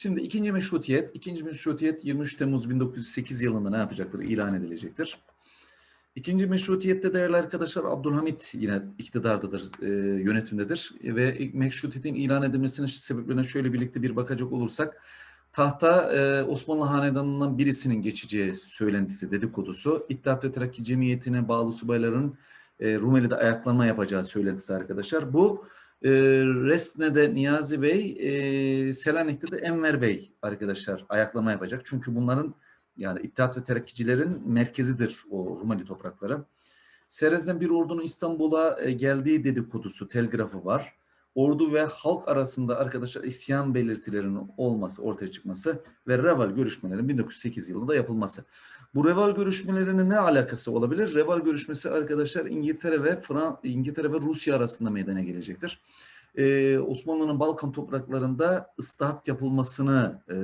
Şimdi ikinci meşrutiyet, ikinci meşrutiyet 23 Temmuz 1908 yılında ne yapacaktır? İlan edilecektir. İkinci meşrutiyette değerli arkadaşlar Abdülhamit yine iktidardadır, e, yönetimdedir. Ve meşrutiyetin ilan edilmesinin sebeplerine şöyle birlikte bir bakacak olursak, tahta e, Osmanlı Hanedanı'ndan birisinin geçeceği söylentisi, dedikodusu, İttihat ve Terakki Cemiyeti'ne bağlı subayların e, Rumeli'de ayaklanma yapacağı söylentisi arkadaşlar. Bu e, Resne'de Niyazi Bey, e, Selanik'te de Enver Bey arkadaşlar ayaklama yapacak. Çünkü bunların yani İttihat ve Terakkicilerin merkezidir o Rumeli toprakları. Serez'den bir ordunun İstanbul'a e, geldiği dedikodusu, telgrafı var. Ordu ve halk arasında arkadaşlar isyan belirtilerinin olması, ortaya çıkması ve Reval görüşmelerinin 1908 yılında yapılması. Bu Reval görüşmelerinin ne alakası olabilir? Reval görüşmesi arkadaşlar İngiltere ve Fran İngiltere ve Rusya arasında meydana gelecektir. Ee, Osmanlı'nın Balkan topraklarında ıslahat yapılmasını e,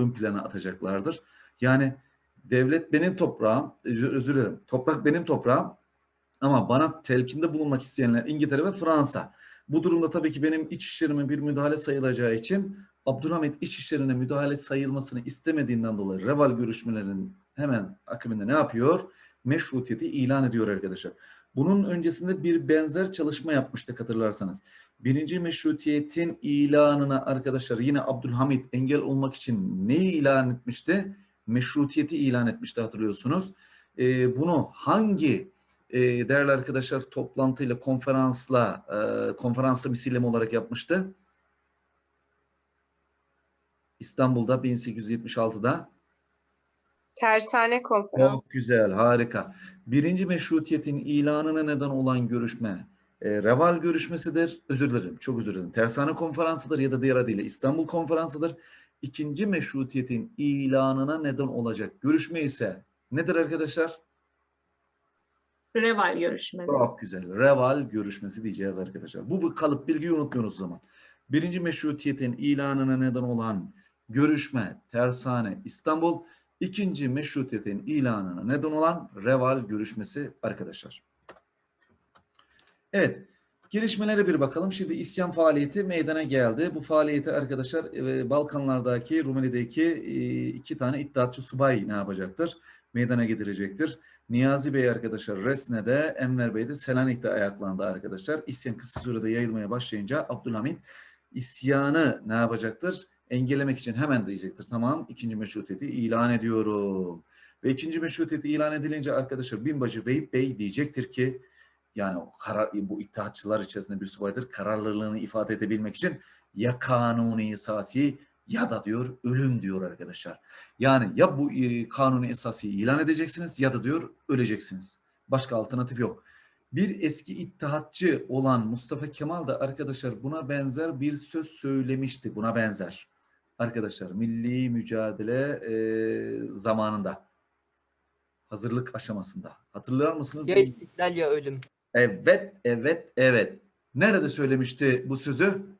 ön plana atacaklardır. Yani devlet benim toprağım, özür, dilerim, toprak benim toprağım ama bana telkinde bulunmak isteyenler İngiltere ve Fransa. Bu durumda tabii ki benim iç işlerime bir müdahale sayılacağı için Abdülhamit iç işlerine müdahale sayılmasını istemediğinden dolayı Reval görüşmelerinin hemen akabinde ne yapıyor? Meşrutiyeti ilan ediyor arkadaşlar. Bunun öncesinde bir benzer çalışma yapmıştık hatırlarsanız. Birinci meşrutiyetin ilanına arkadaşlar yine Abdülhamit engel olmak için neyi ilan etmişti? Meşrutiyeti ilan etmişti hatırlıyorsunuz. Ee, bunu hangi e, değerli arkadaşlar toplantıyla, konferansla, e, konferansı misilleme olarak yapmıştı? İstanbul'da 1876'da. Tersane konferansı. Çok güzel, harika. Birinci meşrutiyetin ilanına neden olan görüşme e, Reval görüşmesidir. Özür dilerim, çok özür dilerim. Tersane konferansıdır ya da diğer adıyla İstanbul konferansıdır. İkinci meşrutiyetin ilanına neden olacak görüşme ise nedir arkadaşlar? Reval görüşmeleri. Çok güzel. Reval görüşmesi diyeceğiz arkadaşlar. Bu, bu kalıp bilgiyi unutmuyoruz o zaman. Birinci meşrutiyetin ilanına neden olan görüşme Tersane İstanbul. İkinci meşrutiyetin ilanına neden olan Reval görüşmesi arkadaşlar. Evet. Gelişmelere bir bakalım. Şimdi isyan faaliyeti meydana geldi. Bu faaliyeti arkadaşlar e, Balkanlardaki, Rumeli'deki e, iki tane iddiatçı subay ne yapacaktır? Meydana getirecektir. Niyazi Bey arkadaşlar Resne'de, Enver Bey de Selanik'te ayaklandı arkadaşlar. İsyan kısa sürede yayılmaya başlayınca Abdülhamit isyanı ne yapacaktır? Engellemek için hemen diyecektir. Tamam ikinci meşrutiyeti ilan ediyorum. Ve ikinci meşrutiyeti ilan edilince arkadaşlar binbaşı Vehip Bey diyecektir ki yani karar, bu ittihatçılar içerisinde bir subaydır. Kararlılığını ifade edebilmek için ya kanuni esası ya da diyor ölüm diyor arkadaşlar. Yani ya bu e, kanuni esası ilan edeceksiniz ya da diyor öleceksiniz. Başka alternatif yok. Bir eski ittihatçı olan Mustafa Kemal da arkadaşlar buna benzer bir söz söylemişti. Buna benzer. Arkadaşlar milli mücadele e, zamanında hazırlık aşamasında. Hatırlar mısınız? Ya istiklal ya ölüm. Evet, evet, evet. Nerede söylemişti bu sözü?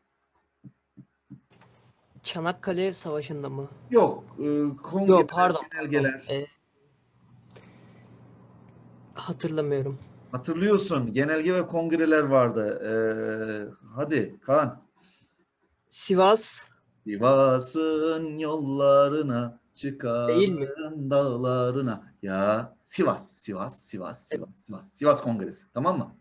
Çanakkale Savaşı'nda mı? Yok. E, kongreler, Yok pardon. genelgeler. Ee, hatırlamıyorum. Hatırlıyorsun. Genelge ve kongreler vardı. E, hadi Kaan. Sivas Sivas'ın yollarına çıkarım dağlarına. Ya Sivas, Sivas, Sivas, Sivas, Sivas. Sivas Kongresi. Tamam mı?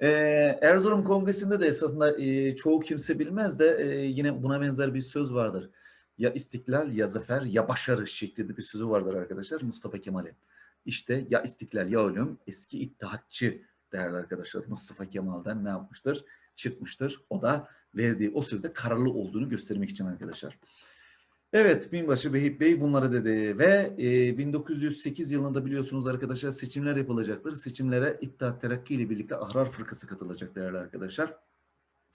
Ee, Erzurum Kongresi'nde de esasında e, çoğu kimse bilmez de e, yine buna benzer bir söz vardır. Ya istiklal ya zafer ya başarı şeklinde bir sözü vardır arkadaşlar Mustafa Kemal'in. İşte ya istiklal ya ölüm eski ittihatçı değerli arkadaşlar Mustafa Kemal'den ne yapmıştır? Çıkmıştır. O da verdiği o sözde kararlı olduğunu göstermek için arkadaşlar. Evet, binbaşı Vehip Bey bunları dedi ve e, 1908 yılında biliyorsunuz arkadaşlar seçimler yapılacaktır. Seçimlere İttihat Terakki ile birlikte Ahrar Fırkası katılacak değerli arkadaşlar.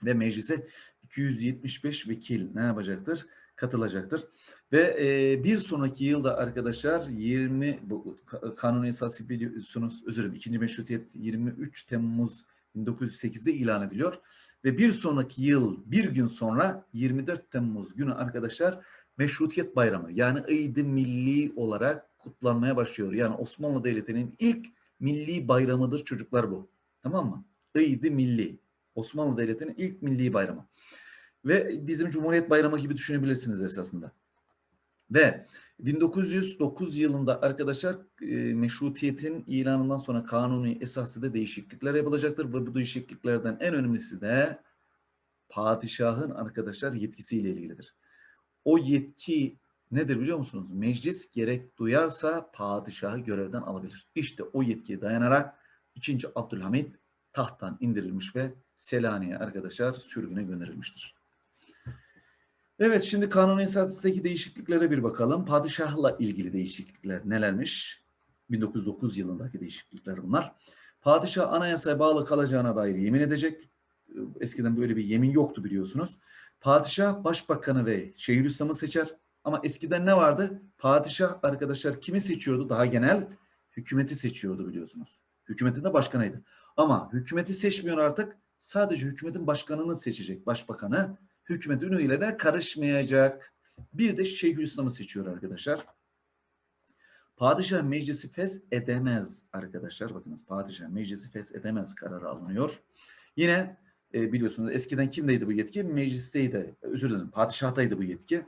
Ve meclise 275 vekil ne yapacaktır? Katılacaktır. Ve e, bir sonraki yılda arkadaşlar 20 bu ka- kanun esası biliyorsunuz özür dilerim 2. meşrutiyet 23 Temmuz 1908'de ilan ediliyor. Ve bir sonraki yıl bir gün sonra 24 Temmuz günü arkadaşlar Meşrutiyet Bayramı yani Eid-i Milli olarak kutlanmaya başlıyor. Yani Osmanlı Devleti'nin ilk milli bayramıdır çocuklar bu. Tamam mı? Eid-i Milli. Osmanlı Devleti'nin ilk milli bayramı. Ve bizim Cumhuriyet Bayramı gibi düşünebilirsiniz esasında. Ve 1909 yılında arkadaşlar e, meşrutiyetin ilanından sonra kanuni esasında değişiklikler yapılacaktır. Ve bu değişikliklerden en önemlisi de padişahın arkadaşlar yetkisiyle ilgilidir. O yetki nedir biliyor musunuz? Meclis gerek duyarsa padişahı görevden alabilir. İşte o yetkiye dayanarak 2. Abdülhamit tahttan indirilmiş ve Selanik'e arkadaşlar sürgüne gönderilmiştir. Evet şimdi kanun esasındaki değişikliklere bir bakalım. Padişahla ilgili değişiklikler nelermiş? 1909 yılındaki değişiklikler bunlar. Padişah anayasaya bağlı kalacağına dair yemin edecek. Eskiden böyle bir yemin yoktu biliyorsunuz. Padişah başbakanı ve Şeyhülislam'ı seçer. Ama eskiden ne vardı? Padişah arkadaşlar kimi seçiyordu? Daha genel hükümeti seçiyordu biliyorsunuz. Hükümetin de başkanıydı. Ama hükümeti seçmiyor artık. Sadece hükümetin başkanını seçecek başbakanı. Hükümetin üyelerine karışmayacak. Bir de Şeyhülislam'ı seçiyor arkadaşlar. Padişah meclisi fes edemez arkadaşlar. Bakınız padişah meclisi fes edemez kararı alınıyor. Yine e, biliyorsunuz eskiden kimdeydi bu yetki? Meclisteydi. Özür dilerim. Padişahtaydı bu yetki.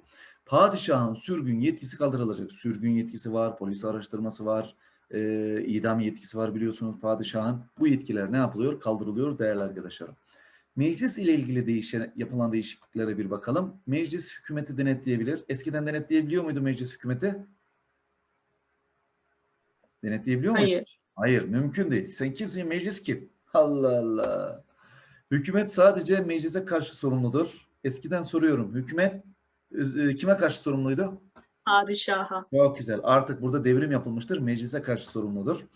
Padişahın sürgün yetkisi kaldırılacak. Sürgün yetkisi var, polis araştırması var, e, idam yetkisi var biliyorsunuz padişahın. Bu yetkiler ne yapılıyor? Kaldırılıyor değerli arkadaşlarım. Meclis ile ilgili değişen, yapılan değişikliklere bir bakalım. Meclis hükümeti denetleyebilir. Eskiden denetleyebiliyor muydu meclis hükümeti? Denetleyebiliyor muydu? Hayır. Hayır, mümkün değil. Sen kimsin? Meclis kim? Allah Allah. Hükümet sadece meclise karşı sorumludur. Eskiden soruyorum. Hükümet e, kime karşı sorumluydu? Padişaha. Çok güzel. Artık burada devrim yapılmıştır. Meclise karşı sorumludur.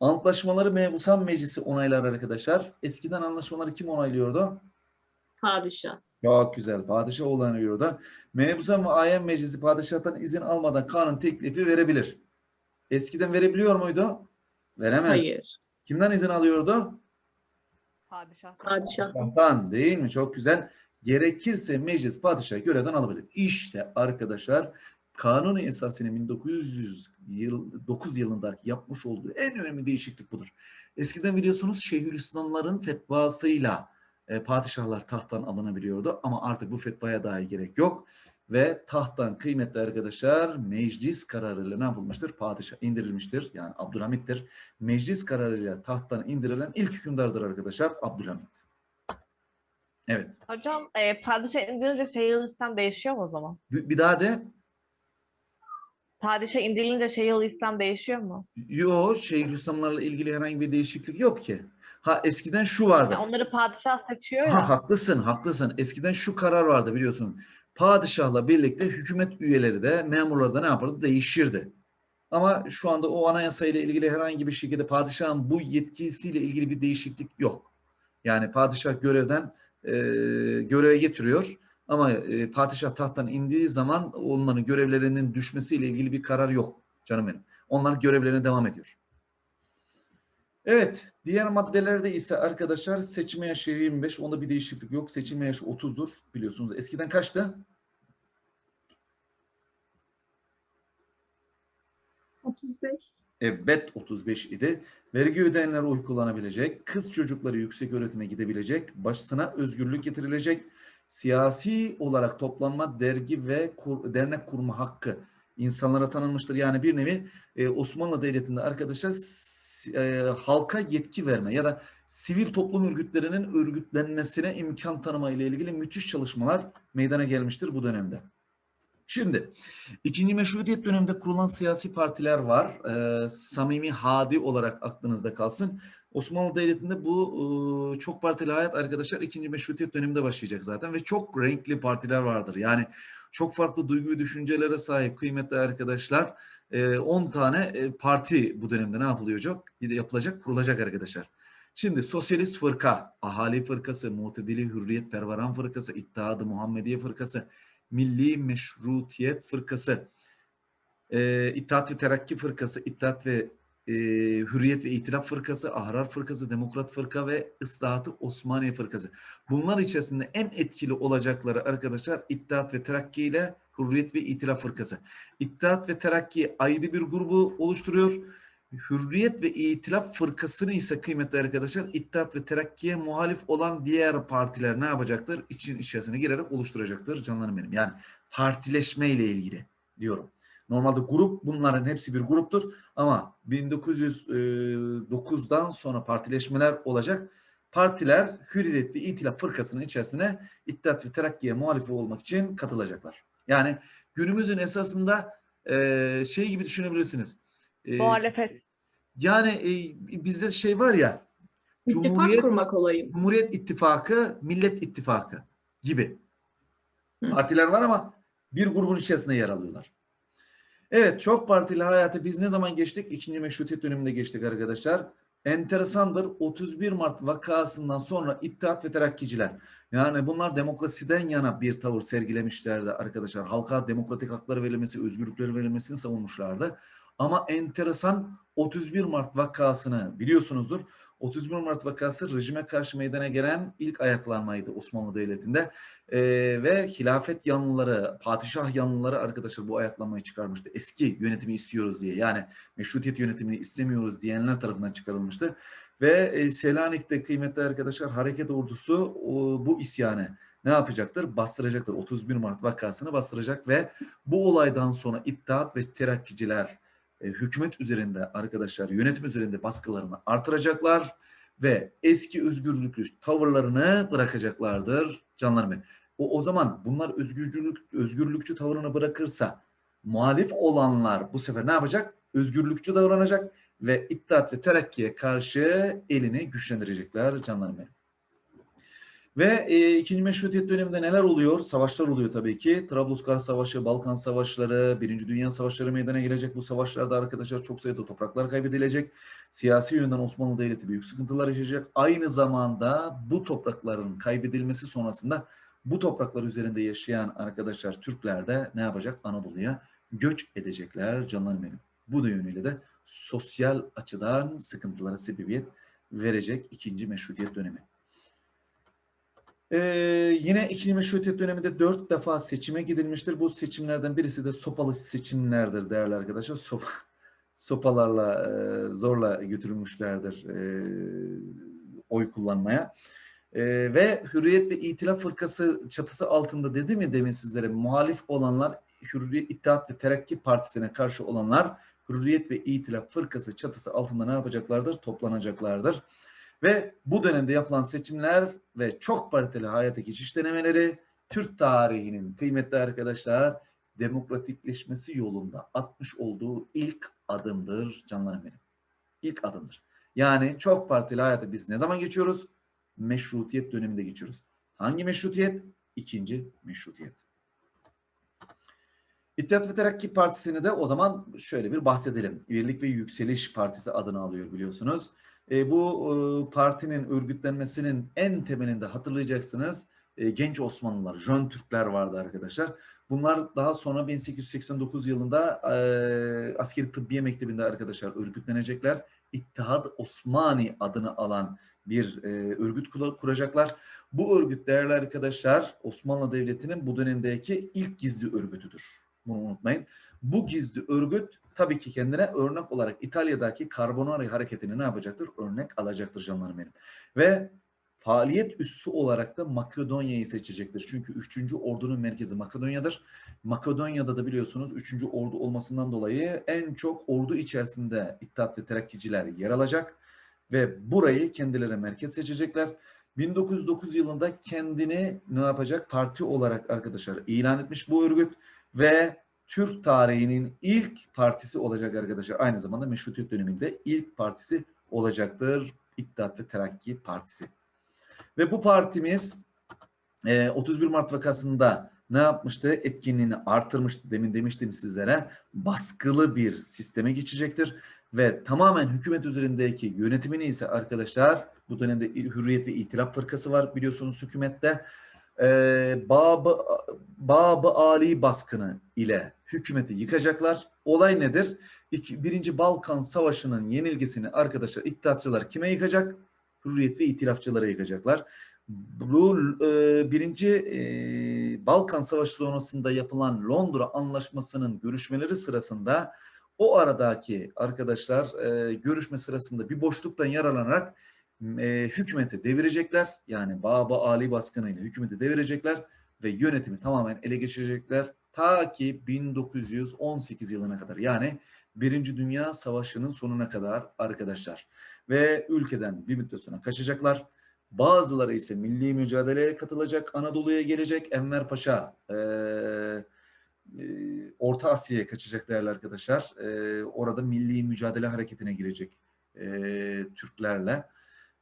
Antlaşmaları Mebusan Meclisi onaylar arkadaşlar. Eskiden anlaşmaları kim onaylıyordu? Padişah. Çok güzel. Padişah onaylıyordu. Mebusan ve Ayen Meclisi padişahtan izin almadan kanun teklifi verebilir. Eskiden verebiliyor muydu? Veremez. Hayır. Kimden izin alıyordu? Padişah. Padişah. Padişahtan değil mi? Çok güzel. Gerekirse meclis padişahı görevden alabilir. İşte arkadaşlar kanuni esasının 1909 yılında yapmış olduğu en önemli değişiklik budur. Eskiden biliyorsunuz Şeyhülislamların fetvasıyla e, padişahlar tahttan alınabiliyordu ama artık bu fetvaya dahi gerek yok. Ve tahttan kıymetli arkadaşlar meclis kararıyla ne yapılmıştır? Padişah indirilmiştir. Yani Abdülhamit'tir. Meclis kararıyla tahttan indirilen ilk hükümdardır arkadaşlar Abdülhamit. Evet. Hocam e, padişah indirince Şeyhülislam değişiyor mu o zaman? Bir, bir daha de. Padişah indirilince Şeyhülislam değişiyor mu? Yo Şeyhülislamlarla ilgili herhangi bir değişiklik yok ki. Ha eskiden şu vardı. Yani onları padişah seçiyor Ha, ya. haklısın, haklısın. Eskiden şu karar vardı biliyorsun. Padişahla birlikte hükümet üyeleri de memurları da ne yapardı? Değişirdi. Ama şu anda o anayasayla ilgili herhangi bir şekilde padişahın bu yetkisiyle ilgili bir değişiklik yok. Yani padişah görevden e, göreve getiriyor ama e, padişah tahttan indiği zaman onların görevlerinin düşmesiyle ilgili bir karar yok canım benim. Onlar görevlerine devam ediyor. Evet, diğer maddelerde ise arkadaşlar seçme yaşı 25, onda bir değişiklik yok. Seçilme yaşı 30'dur biliyorsunuz. Eskiden kaçtı? 35. Evet 35 idi. Vergi ödeyenler oy kullanabilecek, kız çocukları yüksek öğretime gidebilecek, başına özgürlük getirilecek, siyasi olarak toplanma, dergi ve kur- dernek kurma hakkı insanlara tanınmıştır. Yani bir nevi e, Osmanlı Devleti'nde arkadaşlar e, halka yetki verme ya da sivil toplum örgütlerinin örgütlenmesine imkan tanıma ile ilgili müthiş çalışmalar meydana gelmiştir bu dönemde. Şimdi ikinci meşrutiyet döneminde kurulan siyasi partiler var. Ee, samimi hadi olarak aklınızda kalsın. Osmanlı Devleti'nde bu e, çok partili hayat arkadaşlar ikinci meşrutiyet döneminde başlayacak zaten ve çok renkli partiler vardır. Yani çok farklı duygu ve düşüncelere sahip kıymetli arkadaşlar. e, 10 tane e, parti bu dönemde ne yapılacak? Yapılacak, kurulacak arkadaşlar. Şimdi Sosyalist Fırka, Ahali Fırkası, Muhtedili Hürriyet Pervaran Fırkası, İttihadı Muhammediye Fırkası, Milli Meşrutiyet Fırkası, e, İttihat ve Terakki Fırkası, İttihat ve e, Hürriyet ve İtilaf Fırkası, Ahrar Fırkası, Demokrat Fırka ve Islahatı Osmaniye Fırkası. Bunlar içerisinde en etkili olacakları arkadaşlar İttihat ve Terakki ile Hürriyet ve İtilaf Fırkası. İttihat ve Terakki ayrı bir grubu oluşturuyor. Hürriyet ve İtilaf Fırkası'nı ise kıymetli arkadaşlar İttihat ve Terakki'ye muhalif olan diğer partiler ne yapacaktır? İçin içerisine girerek oluşturacaktır canlarım benim. Yani partileşme ile ilgili diyorum. Normalde grup bunların hepsi bir gruptur ama 1909'dan sonra partileşmeler olacak. Partiler Hürriyet ve İtilaf Fırkası'nın içerisine İttihat ve Terakki'ye muhalif olmak için katılacaklar. Yani günümüzün esasında eee, şey gibi düşünebilirsiniz. Eee, Muhalefet. Yani e, bizde şey var ya İttifak Cumhuriyet, kurmak olayım. Cumhuriyet İttifakı, Millet İttifakı gibi. Hı. Partiler var ama bir grubun içerisinde yer alıyorlar. Evet çok partili hayata biz ne zaman geçtik? İkinci meşrutiyet döneminde geçtik arkadaşlar. Enteresandır 31 Mart vakasından sonra İttihat ve Terakkiciler yani bunlar demokrasiden yana bir tavır sergilemişlerdi arkadaşlar. Halka demokratik hakları verilmesi, özgürlükleri verilmesini savunmuşlardı. Ama enteresan 31 Mart vakasını biliyorsunuzdur. 31 Mart vakası rejime karşı meydana gelen ilk ayaklanmaydı Osmanlı Devleti'nde. Ee, ve hilafet yanlıları, padişah yanlıları arkadaşlar bu ayaklanmayı çıkarmıştı. Eski yönetimi istiyoruz diye yani meşrutiyet yönetimini istemiyoruz diyenler tarafından çıkarılmıştı. Ve e, Selanik'te kıymetli arkadaşlar hareket ordusu o, bu isyanı ne yapacaktır? Bastıracaktır. 31 Mart vakasını bastıracak ve bu olaydan sonra İttihat ve Terakkiciler e, hükümet üzerinde arkadaşlar yönetim üzerinde baskılarını artıracaklar ve eski özgürlüklü tavırlarını bırakacaklardır canlarım. O, o zaman bunlar özgürlük özgürlükçü tavırını bırakırsa muhalif olanlar bu sefer ne yapacak? Özgürlükçü davranacak ve İttihat ve Terakki'ye karşı elini güçlendirecekler canlarım benim. Ve e, ikinci meşrutiyet döneminde neler oluyor? Savaşlar oluyor tabii ki. Trablusgarp Savaşı, Balkan Savaşları, Birinci Dünya Savaşları meydana gelecek. Bu savaşlarda arkadaşlar çok sayıda topraklar kaybedilecek. Siyasi yönden Osmanlı Devleti büyük sıkıntılar yaşayacak. Aynı zamanda bu toprakların kaybedilmesi sonrasında bu topraklar üzerinde yaşayan arkadaşlar Türkler de ne yapacak? Anadolu'ya göç edecekler canlarım benim. Bu da yönüyle de sosyal açıdan sıkıntılara sebebiyet verecek ikinci meşrutiyet dönemi. Ee, yine ikinci meşrutiyet döneminde dört defa seçime gidilmiştir. Bu seçimlerden birisi de sopalı seçimlerdir değerli arkadaşlar. Sopa, sopalarla e, zorla götürülmüşlerdir e, oy kullanmaya. E, ve Hürriyet ve İtilaf Fırkası çatısı altında dedi mi demin sizlere muhalif olanlar Hürriyet İttihat ve Terakki Partisi'ne karşı olanlar Hürriyet ve İtilaf Fırkası çatısı altında ne yapacaklardır? Toplanacaklardır. Ve bu dönemde yapılan seçimler ve çok partili hayata geçiş denemeleri Türk tarihinin kıymetli arkadaşlar demokratikleşmesi yolunda atmış olduğu ilk adımdır canlarım benim. İlk adımdır. Yani çok partili hayata biz ne zaman geçiyoruz? Meşrutiyet döneminde geçiyoruz. Hangi meşrutiyet? İkinci meşrutiyet. İttihat ve Terakki Partisi'ni de o zaman şöyle bir bahsedelim. Birlik ve Yükseliş Partisi adını alıyor biliyorsunuz. E, bu e, partinin örgütlenmesinin en temelinde hatırlayacaksınız e, genç Osmanlılar, Jön Türkler vardı arkadaşlar. Bunlar daha sonra 1889 yılında e, Askeri Tıbbiye Mektebi'nde arkadaşlar örgütlenecekler. İttihad Osmani adını alan bir e, örgüt kura- kuracaklar. Bu örgüt değerli arkadaşlar Osmanlı Devleti'nin bu dönemdeki ilk gizli örgütüdür. Bunu unutmayın. Bu gizli örgüt tabii ki kendine örnek olarak İtalya'daki Carbonari hareketini ne yapacaktır? Örnek alacaktır canlarım benim. Ve faaliyet üssü olarak da Makedonya'yı seçecektir. Çünkü 3. ordunun merkezi Makedonya'dır. Makedonya'da da biliyorsunuz 3. ordu olmasından dolayı en çok ordu içerisinde İttihat ve Terakkiciler yer alacak ve burayı kendileri merkez seçecekler. 1909 yılında kendini ne yapacak? Parti olarak arkadaşlar ilan etmiş bu örgüt ve Türk tarihinin ilk partisi olacak arkadaşlar. Aynı zamanda Meşrutiyet döneminde ilk partisi olacaktır. İttihat ve Terakki Partisi. Ve bu partimiz e, 31 Mart vakasında ne yapmıştı? Etkinliğini artırmıştı. Demin demiştim sizlere. Baskılı bir sisteme geçecektir. Ve tamamen hükümet üzerindeki yönetimini ise arkadaşlar bu dönemde Hürriyet ve İtilaf Fırkası var biliyorsunuz hükümette. Ee, Babı, Babı Ali baskını ile hükümeti yıkacaklar. Olay nedir? İki, Birinci Balkan Savaşı'nın yenilgisini arkadaşlar İttihatçılar kime yıkacak? Hürriyet ve İtilafçılara yıkacaklar. Bu e, birinci e, Balkan Savaşı sonrasında yapılan Londra Anlaşması'nın görüşmeleri sırasında O aradaki arkadaşlar e, görüşme sırasında bir boşluktan yararlanarak e, hükümeti devirecekler. Yani Baba Ali baskınıyla hükümeti devirecekler ve yönetimi tamamen ele geçirecekler. Ta ki 1918 yılına kadar yani Birinci Dünya Savaşı'nın sonuna kadar arkadaşlar. Ve ülkeden bir müddet sonra kaçacaklar. Bazıları ise milli mücadeleye katılacak, Anadolu'ya gelecek. Enver Paşa e, e, Orta Asya'ya kaçacak değerli arkadaşlar. E, orada milli mücadele hareketine girecek e, Türklerle.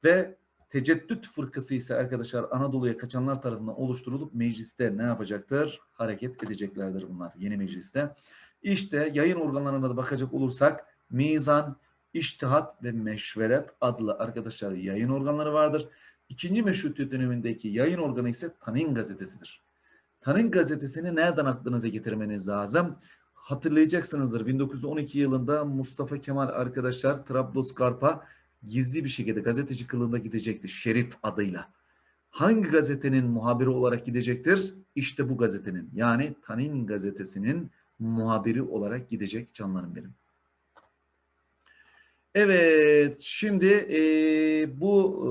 Ve Teceddüt fırkası ise arkadaşlar Anadolu'ya kaçanlar tarafından oluşturulup mecliste ne yapacaktır? Hareket edeceklerdir bunlar yeni mecliste. İşte yayın organlarına da bakacak olursak mizan, iştihat ve meşveret adlı arkadaşlar yayın organları vardır. İkinci meşrutiyet dönemindeki yayın organı ise Tanin gazetesidir. Tanin gazetesini nereden aklınıza getirmeniz lazım? Hatırlayacaksınızdır 1912 yılında Mustafa Kemal arkadaşlar Trablusgarp'a gizli bir şekilde gazeteci kılığında gidecekti Şerif adıyla. Hangi gazetenin muhabiri olarak gidecektir? İşte bu gazetenin yani Tanin gazetesinin muhabiri olarak gidecek canlarım benim. Evet, şimdi e, bu e,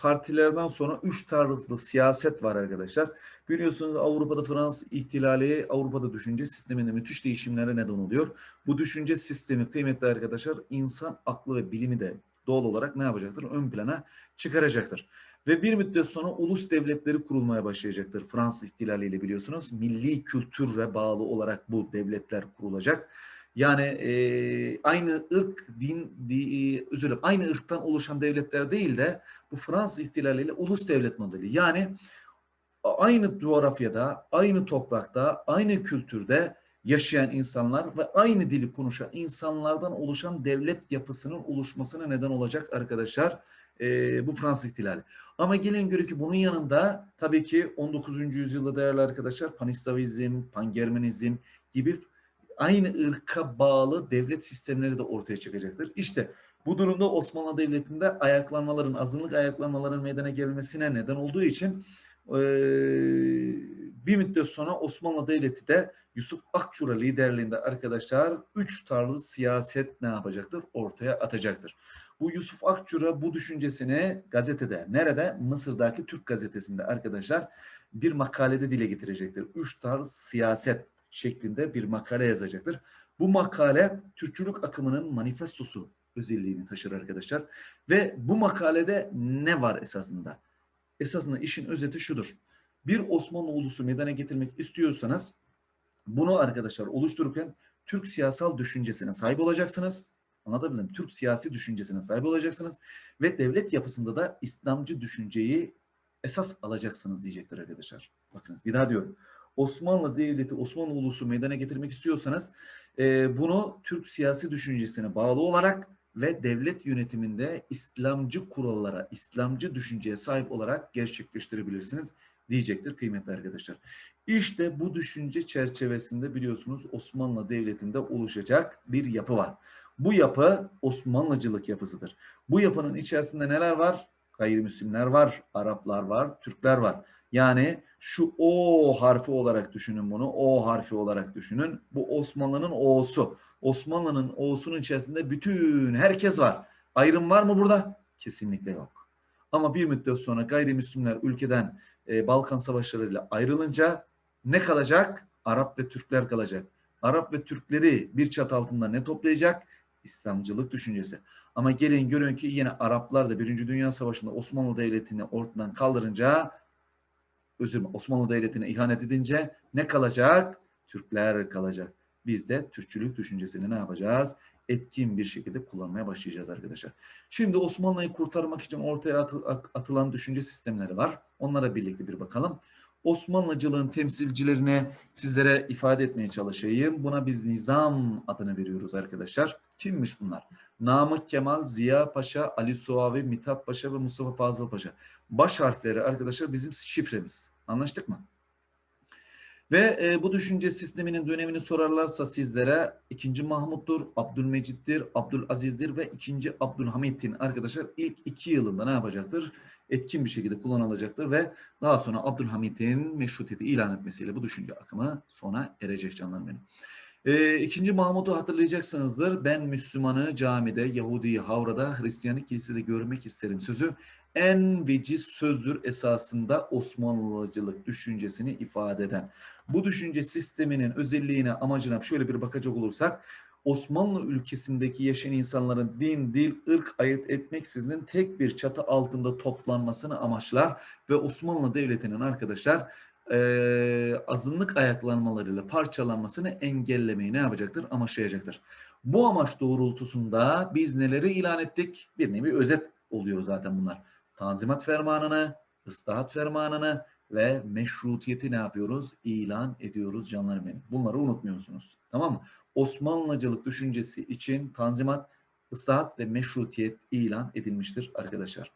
partilerden sonra üç tarzlı siyaset var arkadaşlar. Biliyorsunuz Avrupa'da Fransız ihtilali, Avrupa'da düşünce sisteminde müthiş değişimlere neden oluyor. Bu düşünce sistemi kıymetli arkadaşlar insan aklı ve bilimi de doğal olarak ne yapacaktır? Ön plana çıkaracaktır. Ve bir müddet sonra ulus devletleri kurulmaya başlayacaktır. Fransız ihtilaliyle biliyorsunuz milli kültüre bağlı olarak bu devletler kurulacak. Yani e, aynı ırk, din, di, özür aynı ırktan oluşan devletler değil de bu Fransız ihtilaliyle ulus devlet modeli. Yani aynı coğrafyada, aynı toprakta, aynı kültürde yaşayan insanlar ve aynı dili konuşan insanlardan oluşan devlet yapısının oluşmasına neden olacak arkadaşlar e, bu Fransız ihtilali. Ama gelin görün ki bunun yanında tabii ki 19. yüzyılda değerli arkadaşlar Panislavizm, Pangermanizm gibi aynı ırka bağlı devlet sistemleri de ortaya çıkacaktır. İşte bu durumda Osmanlı Devleti'nde ayaklanmaların, azınlık ayaklanmaların meydana gelmesine neden olduğu için e, bir müddet sonra Osmanlı Devleti de Yusuf Akçura liderliğinde arkadaşlar üç tarzı siyaset ne yapacaktır? Ortaya atacaktır. Bu Yusuf Akçura bu düşüncesini gazetede, nerede? Mısır'daki Türk gazetesinde arkadaşlar bir makalede dile getirecektir. Üç tarz siyaset şeklinde bir makale yazacaktır. Bu makale Türkçülük akımının manifestosu özelliğini taşır arkadaşlar. Ve bu makalede ne var esasında? Esasında işin özeti şudur. Bir Osmanlı ulusu meydana getirmek istiyorsanız bunu arkadaşlar oluştururken Türk siyasal düşüncesine sahip olacaksınız. Anlatabildim? Türk siyasi düşüncesine sahip olacaksınız ve devlet yapısında da İslamcı düşünceyi esas alacaksınız diyecektir arkadaşlar. Bakınız bir daha diyorum. Osmanlı Devleti, Osmanlı ulusu meydana getirmek istiyorsanız e, bunu Türk siyasi düşüncesine bağlı olarak ve devlet yönetiminde İslamcı kurallara, İslamcı düşünceye sahip olarak gerçekleştirebilirsiniz diyecektir kıymetli arkadaşlar. İşte bu düşünce çerçevesinde biliyorsunuz Osmanlı Devleti'nde oluşacak bir yapı var. Bu yapı Osmanlıcılık yapısıdır. Bu yapının içerisinde neler var? Gayrimüslimler var, Araplar var, Türkler var. Yani şu O harfi olarak düşünün bunu. O harfi olarak düşünün. Bu Osmanlı'nın O'su. Osmanlı'nın O'sunun içerisinde bütün herkes var. Ayrım var mı burada? Kesinlikle yok. Ama bir müddet sonra gayrimüslimler ülkeden e, Balkan savaşlarıyla ayrılınca ne kalacak? Arap ve Türkler kalacak. Arap ve Türkleri bir çat altında ne toplayacak? İslamcılık düşüncesi. Ama gelin görün ki yine Araplar da Birinci Dünya Savaşı'nda Osmanlı Devleti'ni ortadan kaldırınca özür dilerim, Osmanlı Devleti'ne ihanet edince ne kalacak? Türkler kalacak. Biz de Türkçülük düşüncesini ne yapacağız? Etkin bir şekilde kullanmaya başlayacağız arkadaşlar. Şimdi Osmanlı'yı kurtarmak için ortaya atı- atılan düşünce sistemleri var. Onlara birlikte bir bakalım. Osmanlıcılığın temsilcilerine sizlere ifade etmeye çalışayım. Buna biz nizam adını veriyoruz arkadaşlar. Kimmiş bunlar? Namık Kemal, Ziya Paşa, Ali Suavi, Mithat Paşa ve Mustafa Fazıl Paşa. Baş harfleri arkadaşlar bizim şifremiz. Anlaştık mı? Ve e, bu düşünce sisteminin dönemini sorarlarsa sizlere 2. Mahmut'tur, Abdülmecit'tir, Abdülaziz'dir ve 2. Abdülhamit'in arkadaşlar ilk iki yılında ne yapacaktır? Etkin bir şekilde kullanılacaktır ve daha sonra Abdülhamit'in meşrutiyeti ilan etmesiyle bu düşünce akımı sona erecek canlarım benim. Ee, ikinci Mahmut'u hatırlayacaksınızdır. Ben Müslümanı camide, Yahudi'yi havrada, Hristiyanı kilisede görmek isterim sözü en veciz sözdür esasında Osmanlıcılık düşüncesini ifade eden. Bu düşünce sisteminin özelliğine, amacına şöyle bir bakacak olursak Osmanlı ülkesindeki yaşayan insanların din, dil, ırk ayırt etmeksizin tek bir çatı altında toplanmasını amaçlar ve Osmanlı Devleti'nin arkadaşlar eee, azınlık ayaklanmalarıyla parçalanmasını engellemeyi ne yapacaktır? Amaçlayacaktır. Bu amaç doğrultusunda biz neleri ilan ettik? Bir nevi özet oluyor zaten bunlar. Tanzimat Fermanı'nı, ıslahat Fermanı'nı ve meşrutiyeti ne yapıyoruz? İlan ediyoruz canlarım benim. Bunları unutmuyorsunuz. Tamam mı? Osmanlıcılık düşüncesi için tanzimat, ıslahat ve meşrutiyet ilan edilmiştir arkadaşlar.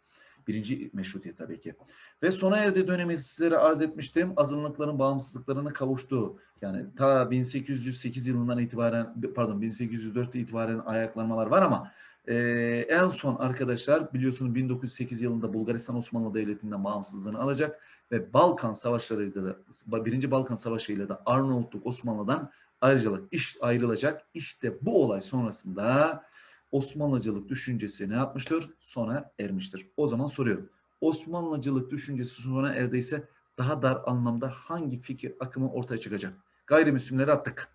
Birinci meşrutiyet tabii ki. Ve sona erdi dönemi sizlere arz etmiştim. Azınlıkların bağımsızlıklarını kavuştuğu yani ta 1808 yılından itibaren pardon 1804'te itibaren ayaklanmalar var ama ee, en son arkadaşlar biliyorsunuz 1908 yılında Bulgaristan Osmanlı Devleti'nden bağımsızlığını alacak ve Balkan Savaşları'yla da birinci Balkan Savaşı ile de Arnavutluk Osmanlı'dan ayrıcalık iş ayrılacak. İşte bu olay sonrasında Osmanlıcılık düşüncesi ne yapmıştır? Sona ermiştir. O zaman soruyorum. Osmanlıcılık düşüncesi sona erdiyse daha dar anlamda hangi fikir akımı ortaya çıkacak? Gayrimüslimleri attık.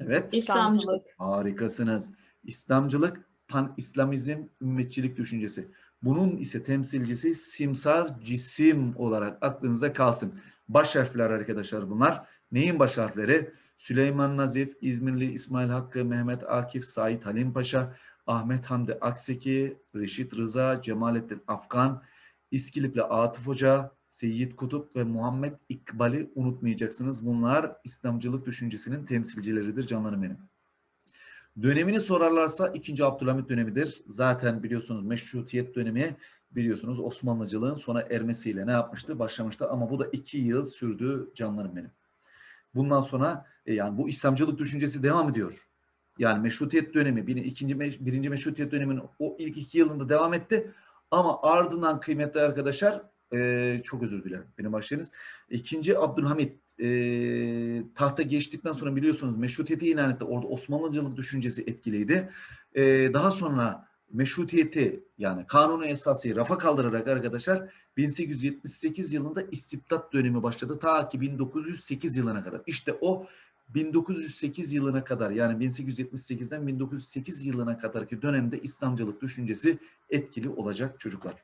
Evet. İslamcılık. Harikasınız. İslamcılık, pan-İslamizm, ümmetçilik düşüncesi. Bunun ise temsilcisi simsar cisim olarak aklınızda kalsın. Baş harfler arkadaşlar bunlar. Neyin baş harfleri? Süleyman Nazif, İzmirli İsmail Hakkı, Mehmet Akif, Said Halim Paşa, Ahmet Hamdi Akseki, Reşit Rıza, Cemalettin Afgan, İskilipli Atıf Hoca, Seyyid Kutup ve Muhammed İkbal'i unutmayacaksınız. Bunlar İslamcılık düşüncesinin temsilcileridir canlarım benim. Dönemini sorarlarsa 2. Abdülhamit dönemidir. Zaten biliyorsunuz meşrutiyet dönemi biliyorsunuz Osmanlıcılığın sona ermesiyle ne yapmıştı? Başlamıştı ama bu da 2 yıl sürdü canlarım benim. Bundan sonra e, yani bu İslamcılık düşüncesi devam ediyor. Yani meşrutiyet dönemi, ikinci, birinci meşrutiyet döneminin o ilk iki yılında devam etti. Ama ardından kıymetli arkadaşlar e, çok özür dilerim benim başlayınız. İkinci Abdülhamit e, tahta geçtikten sonra biliyorsunuz meşrutiyeti ilan etti. Orada Osmanlıcılık düşüncesi etkiliydi. E, daha sonra meşrutiyeti yani kanunu esası rafa kaldırarak arkadaşlar 1878 yılında istibdat dönemi başladı. Ta ki 1908 yılına kadar. İşte o 1908 yılına kadar yani 1878'den 1908 yılına kadarki dönemde İslamcılık düşüncesi etkili olacak çocuklar.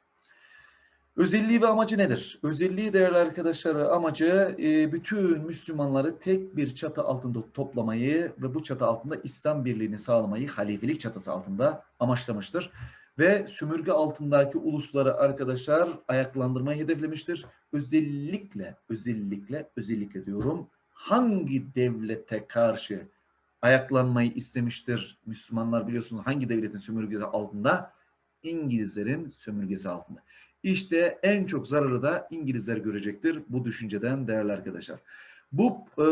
Özelliği ve amacı nedir? Özelliği değerli arkadaşlar amacı e, bütün Müslümanları tek bir çatı altında toplamayı ve bu çatı altında İslam birliğini sağlamayı halifelik çatısı altında amaçlamıştır. Ve sömürge altındaki ulusları arkadaşlar ayaklandırmayı hedeflemiştir. Özellikle, özellikle, özellikle diyorum hangi devlete karşı ayaklanmayı istemiştir Müslümanlar biliyorsunuz hangi devletin sömürgesi altında? İngilizlerin sömürgesi altında. İşte en çok zararı da İngilizler görecektir bu düşünceden değerli arkadaşlar. Bu e,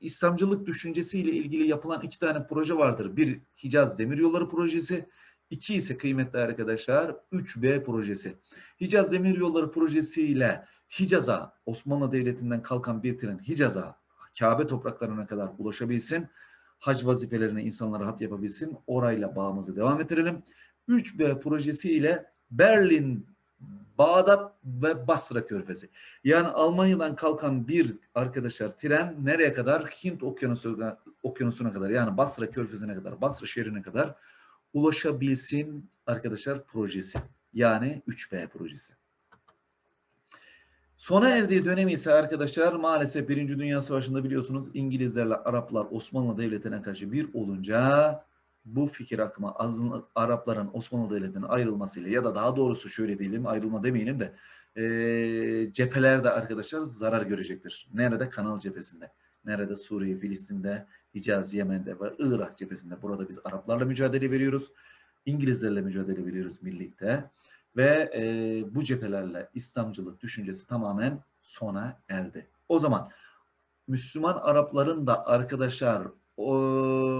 İslamcılık düşüncesiyle ilgili yapılan iki tane proje vardır. Bir Hicaz Demiryolları Projesi, iki ise kıymetli arkadaşlar 3B projesi. Hicaz Demiryolları Projesi ile Hicaz'a, Osmanlı Devleti'nden kalkan bir tren Hicaz'a, Kabe topraklarına kadar ulaşabilsin. Hac vazifelerine insanlar rahat yapabilsin. Orayla bağımızı devam ettirelim. 3B projesi ile Berlin, Bağdat ve Basra Körfezi. Yani Almanya'dan kalkan bir arkadaşlar tren nereye kadar? Hint okyanusuna, okyanusuna kadar yani Basra Körfezi'ne kadar, Basra şehrine kadar ulaşabilsin arkadaşlar projesi. Yani 3B projesi. Sona erdiği dönemi ise arkadaşlar maalesef Birinci Dünya Savaşı'nda biliyorsunuz İngilizlerle Araplar Osmanlı Devleti'ne karşı bir olunca bu fikir akımı azınlık Arapların Osmanlı Devleti'nin ayrılmasıyla ya da daha doğrusu şöyle diyelim ayrılma demeyelim de e, cephelerde arkadaşlar zarar görecektir. Nerede? Kanal cephesinde. Nerede? Suriye, Filistin'de, Hicaz, Yemen'de ve Irak cephesinde. Burada biz Araplarla mücadele veriyoruz. İngilizlerle mücadele veriyoruz birlikte. Ve e, bu cephelerle İslamcılık düşüncesi tamamen sona erdi. O zaman Müslüman Arapların da arkadaşlar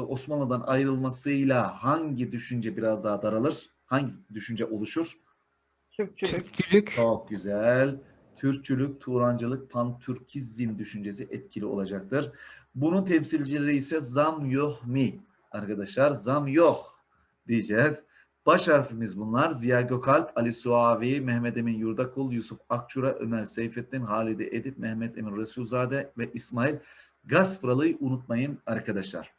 Osmanlı'dan ayrılmasıyla hangi düşünce biraz daha daralır? Hangi düşünce oluşur? Türkçülük. Türkçülük. Çok güzel. Türkçülük, Turancılık, Pantürkizm düşüncesi etkili olacaktır. Bunun temsilcileri ise zam yoh mi arkadaşlar. Zam yoh diyeceğiz. Baş harfimiz bunlar. Ziya Gökalp, Ali Suavi, Mehmet Emin Yurdakul, Yusuf Akçura, Ömer Seyfettin, Halide Edip, Mehmet Emin Resulzade ve İsmail Gaspralı'yı unutmayın arkadaşlar.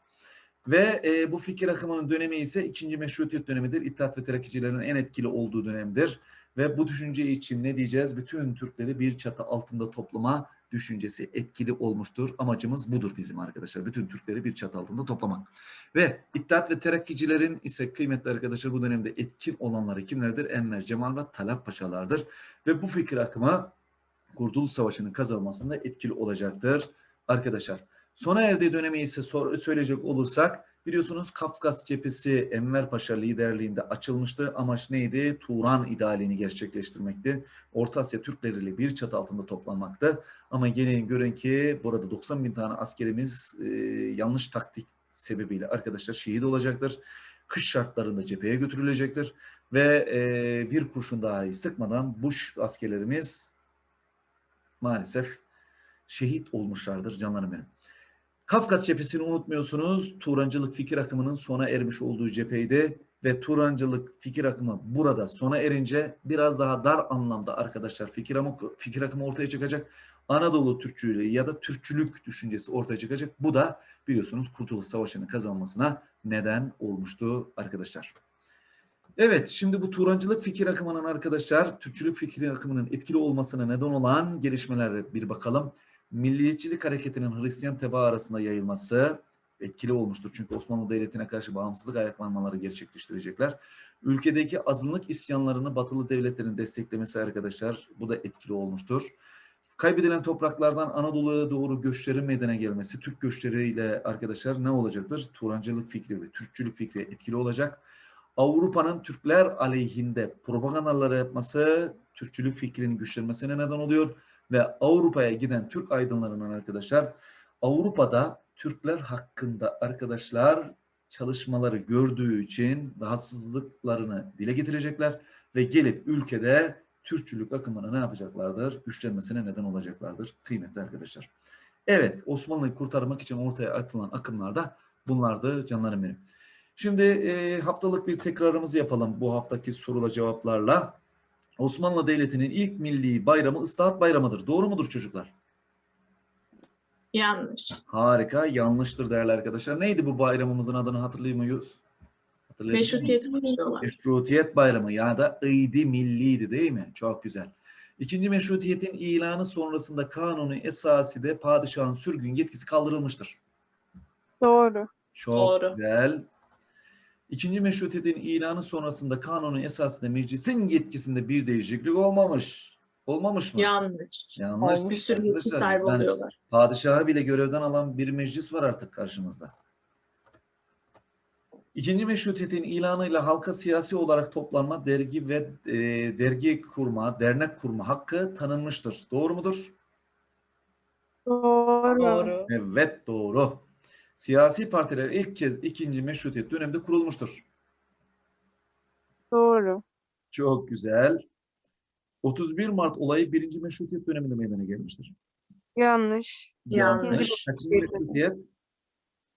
Ve e, bu fikir akımının dönemi ise ikinci meşrutiyet dönemidir. İttihat ve Terakkicilerin en etkili olduğu dönemdir. Ve bu düşünce için ne diyeceğiz? Bütün Türkleri bir çatı altında toplama düşüncesi etkili olmuştur. Amacımız budur bizim arkadaşlar. Bütün Türkleri bir çatı altında toplamak. Ve İttihat ve Terakkicilerin ise kıymetli arkadaşlar bu dönemde etkin olanları kimlerdir? Enver Cemal ve Talat Paşalardır. Ve bu fikir akımı Kurtuluş Savaşı'nın kazanılmasında etkili olacaktır arkadaşlar. Sona erdiği dönemi ise sor- söyleyecek olursak biliyorsunuz Kafkas cephesi Enver Paşa liderliğinde açılmıştı. Amaç neydi? Turan idealini gerçekleştirmekti. Orta Asya Türkleriyle bir çatı altında toplanmaktı. Ama gelin görün ki burada 90 bin tane askerimiz e, yanlış taktik sebebiyle arkadaşlar şehit olacaktır. Kış şartlarında cepheye götürülecektir. Ve e, bir kurşun dahi sıkmadan bu askerlerimiz maalesef şehit olmuşlardır canlarım benim. Kafkas cephesini unutmuyorsunuz. Turancılık fikir akımının sona ermiş olduğu cepheydi ve Turancılık fikir akımı burada sona erince biraz daha dar anlamda arkadaşlar fikir akımı, fikir akımı ortaya çıkacak. Anadolu Türkçülüğü ya da Türkçülük düşüncesi ortaya çıkacak. Bu da biliyorsunuz Kurtuluş Savaşı'nın kazanmasına neden olmuştu arkadaşlar. Evet, şimdi bu Turancılık fikir akımının arkadaşlar, Türkçülük fikir akımının etkili olmasına neden olan gelişmelere bir bakalım. Milliyetçilik hareketinin Hristiyan tebaa arasında yayılması etkili olmuştur. Çünkü Osmanlı Devleti'ne karşı bağımsızlık ayaklanmaları gerçekleştirecekler. Ülkedeki azınlık isyanlarını batılı devletlerin desteklemesi arkadaşlar bu da etkili olmuştur. Kaybedilen topraklardan Anadolu'ya doğru göçlerin meydana gelmesi, Türk göçleriyle arkadaşlar ne olacaktır? Turancılık fikri ve Türkçülük fikri etkili olacak. Avrupa'nın Türkler aleyhinde propagandaları yapması Türkçülük fikrinin güçlenmesine neden oluyor ve Avrupa'ya giden Türk aydınlarının arkadaşlar Avrupa'da Türkler hakkında arkadaşlar çalışmaları gördüğü için rahatsızlıklarını dile getirecekler ve gelip ülkede Türkçülük akımını ne yapacaklardır? Güçlenmesine neden olacaklardır kıymetli arkadaşlar. Evet Osmanlı'yı kurtarmak için ortaya atılan akımlar da bunlardı canlarım benim. Şimdi e, haftalık bir tekrarımızı yapalım bu haftaki sorula cevaplarla. Osmanlı Devleti'nin ilk milli bayramı Islahat Bayramı'dır. Doğru mudur çocuklar? Yanlış. Harika, yanlıştır değerli arkadaşlar. Neydi bu bayramımızın adını hatırlıyor muyuz? Meşrutiyeti kutluyorlar. Meşrutiyet Bayramı ya da İdi Milli'ydi değil mi? Çok güzel. İkinci meşrutiyetin ilanı sonrasında kanunu esası de padişahın sürgün yetkisi kaldırılmıştır. Doğru. Çok Doğru. güzel. İkinci meşrutiyetin ilanı sonrasında kanunun esasında meclisin yetkisinde bir değişiklik olmamış. Olmamış mı? Yanlış. Yanlış. Bir sürü yetki sahibi yani oluyorlar. Padişahı bile görevden alan bir meclis var artık karşımızda. İkinci meşrutiyetin ilanıyla halka siyasi olarak toplanma, dergi ve e, dergi kurma, dernek kurma hakkı tanınmıştır. Doğru mudur? Doğru. Evet doğru. Siyasi partiler ilk kez ikinci meşrutiyet döneminde kurulmuştur. Doğru. Çok güzel. 31 Mart olayı birinci meşrutiyet döneminde meydana gelmiştir. Yanlış. Yanlış. Kaçıncı meşrutiyet?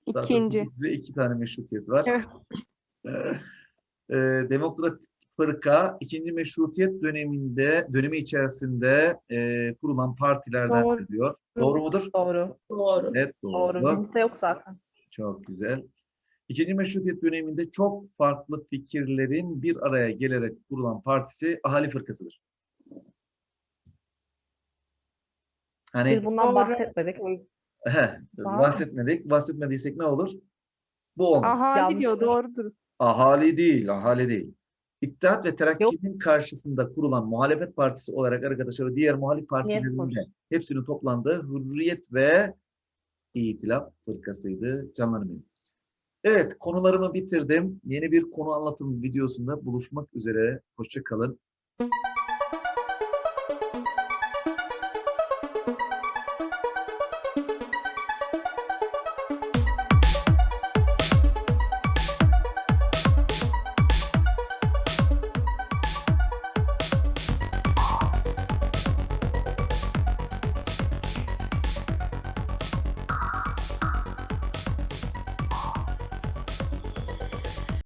İkinci. Bizde iki tane meşrutiyet var. Evet. Ee, Demokrat Fırka ikinci meşrutiyet döneminde dönemi içerisinde e, kurulan partilerden Doğru. diyor. Doğru mudur? Doğru. Doğru. Evet doğru. Doğru. Bizde yok zaten. Çok güzel. İkinci meşrutiyet döneminde çok farklı fikirlerin bir araya gelerek kurulan partisi Ahali Fırkası'dır. Hani Biz bundan Doğru. bahsetmedik. O yüzden He, bahsetmedik. Bahsetmediysek ne olur? Bu olmaz. Aha Yanlış diyor doğrudur. Ahali değil, ahali değil. İttihat ve Terakki'nin karşısında kurulan muhalefet partisi olarak arkadaşlar diğer muhalif partilerin Niyet de hepsinin toplandığı Hürriyet ve İtilaf Fırkası'ydı canlarım benim. Evet konularımı bitirdim. Yeni bir konu anlatım videosunda buluşmak üzere. Hoşça kalın.